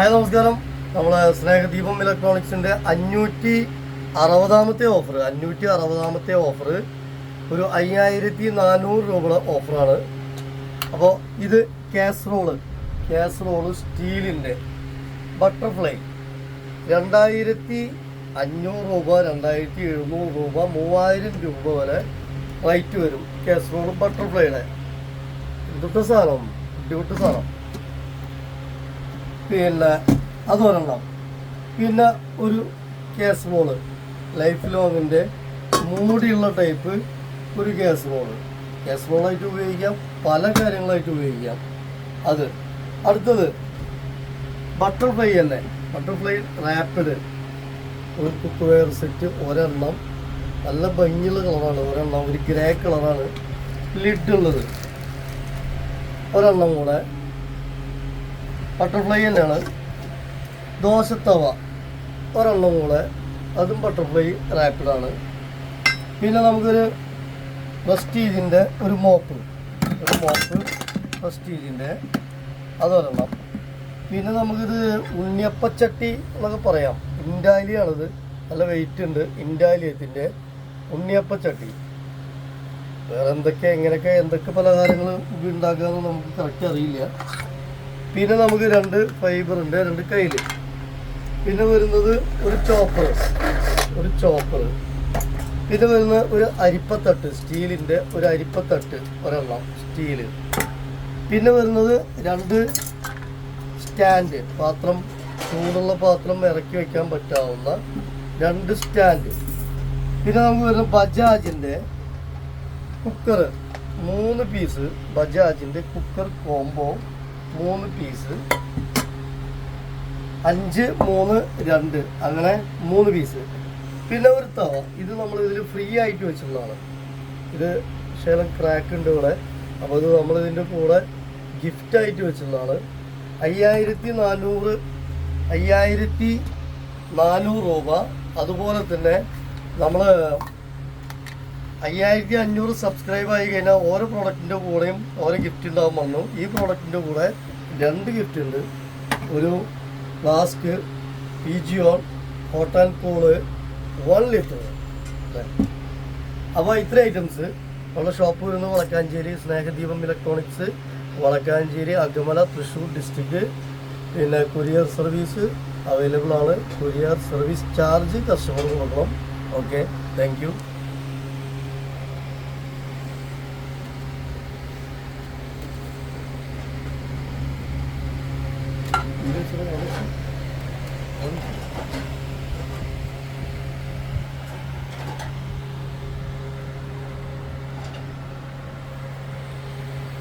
Hi നമസ്കാരം. നമ്മൾ സ്നേഹദീപം ഇലക്ട്രോണിക്സിന്റെ അഞ്ഞൂറ്റി അറുപതാമത്തെ ഓഫർ അഞ്ഞൂറ്റി അറുപതാമത്തെ ഓഫർ ഒരു അയ്യായിരത്തി നാനൂറ് രൂപയുടെ ഓഫറാണ് അപ്പോൾ ഇത് കാസറോൾ കാസറോൾ സ്റ്റീലിന്റെ ബട്ടർഫ്ലൈ രണ്ടായിരത്തി അഞ്ഞൂറ് രൂപ രണ്ടായിരത്തി എഴുന്നൂറ് രൂപ മൂവായിരം രൂപ വരെ റേറ്റ് വരും കാസറോൾ ബട്ടർഫ്ലൈയുടെ എന്തൊക്കെ സാധനം? ബുദ്ധിമുട്ട് സാധനം. പിന്നെ അതൊരെണ്ണം പിന്നെ ഒരു കാസറോൾ ലൈഫ് ലോങ്ങിന്റെ മൂടിയുള്ള ടൈപ്പ് ഒരു കേസ് ബോൾ കേസ് ബോളായിട്ട് ഉപയോഗിക്കാം പല കാര്യങ്ങളായിട്ട് ഉപയോഗിക്കാം. അത് അടുത്തത് ബട്ടർഫ്ലൈ തന്നെ ബട്ടർഫ്ലൈ റാപ്പിഡ് ഒരു കുക്ക് വെയർ സെറ്റ് ഒരെണ്ണം നല്ല ഭംഗിയുള്ള കളറാണ് ഒരെണ്ണം ഒരു ഗ്രേ കളറാണ് ലിഡ് ഉള്ളത്. ഒരെണ്ണം കൂടെ ബട്ടർഫ്ലൈ തന്നെയാണ്. ദോശത്തവ ഒരെണ്ണം കൂടെ അതും ബട്ടർഫ്ലൈ റാപ്പിഡാണ് പിന്നെ നമുക്കൊരു പ്രസ്റ്റീജിന്റെ ഒരു മോപ്പ് ഒരു മോപ്പ് പ്രസ്റ്റീജിന്റെ അതൊരെണ്ണം. പിന്നെ നമുക്കിത് ഉണ്ണിയപ്പച്ചട്ടി എന്നൊക്കെ പറയാം. ഇൻഡാലിയാണിത്. നല്ല വെയിറ്റ് ഉണ്ട്. ഇൻഡാലിയത്തിന്റെ ഉണ്ണിയപ്പച്ചട്ടി. വേറെ എന്തൊക്കെ എങ്ങനെയൊക്കെ എന്തൊക്കെ പലഹാരങ്ങൾ ഉണ്ടാക്കുക എന്ന് നമുക്ക് കറക്റ്റ് അറിയില്ല. പിന്നെ നമുക്ക് രണ്ട് ഫൈബർ ഉണ്ട് രണ്ട് കയ്യിൽ പിന്നെ വരുന്നത് ഒരു ചോപ്പർ ഒരു ചോപ്പർ പിന്നെ വരുന്ന ഒരു അരിപ്പത്തട്ട് സ്റ്റീലിന്റെ ഒരു അരിപ്പത്തട്ട് ഒരെണ്ണം സ്റ്റീൽ. പിന്നെ വരുന്നത് രണ്ട് സ്റ്റാൻഡ് പാത്രം ചൂടുള്ള പാത്രം ഇറക്കി വയ്ക്കാൻ പറ്റാവുന്ന രണ്ട് സ്റ്റാൻഡ്. പിന്നെ നമുക്ക് വരുന്ന ബജാജിന്റെ കുക്കർ മൂന്ന് പീസ് ബജാജിന്റെ കുക്കർ കോംബോ മൂന്ന് പീസ് അഞ്ച് മൂന്ന് രണ്ട്. അങ്ങനെ മൂന്ന് പീസ് പിന്നെ ഒരു തവ. ഇത് നമ്മൾ ഇതിൽ ഫ്രീ ആയിട്ട് വെച്ചിട്ടുള്ളതാണ് ഇത് ശേഷം ക്രാക്ക് ഉണ്ട് ഇവിടെ. അപ്പോൾ ഇത് നമ്മൾ ഇതിന്റെ കൂടെ ഗിഫ്റ്റ് ആയിട്ട് വെച്ചിട്ടുള്ളതാണ് അയ്യായിരത്തി നാനൂറ് അയ്യായിരത്തി നാനൂറ് രൂപ. അതുപോലെ തന്നെ നമ്മൾ അയ്യായിരത്തി അഞ്ഞൂറ് സബ്സ്ക്രൈബ് ആയി കഴിഞ്ഞാൽ ഓരോ പ്രോഡക്റ്റിന്റെ കൂടെയും ഓരോ ഗിഫ്റ്റ് ഉണ്ടാകും പറഞ്ഞു. ഈ പ്രോഡക്റ്റിന്റെ കൂടെ രണ്ട് ഗിഫ്റ്റ് ഉണ്ട്. ഒരു flask Pigeon hot and cool one litre അപ്പോൾ ഇത്ര ഐറ്റംസ് നമ്മുടെ ഷോപ്പ് വരുന്നത് വളക്കാഞ്ചേരി സ്നേഹദീപം ഇലക്ട്രോണിക്സ് വളക്കാഞ്ചേരി അഗമല തൃശ്ശൂർ ഡിസ്ട്രിക്ട് പിന്നെ കൊറിയർ സർവീസ് അവൈലബിൾ ആണ്. കൊറിയർ സർവീസ് ചാർജ് കസ്റ്റമർ കൊടുക്കണം. Okay thank 들어가겠지?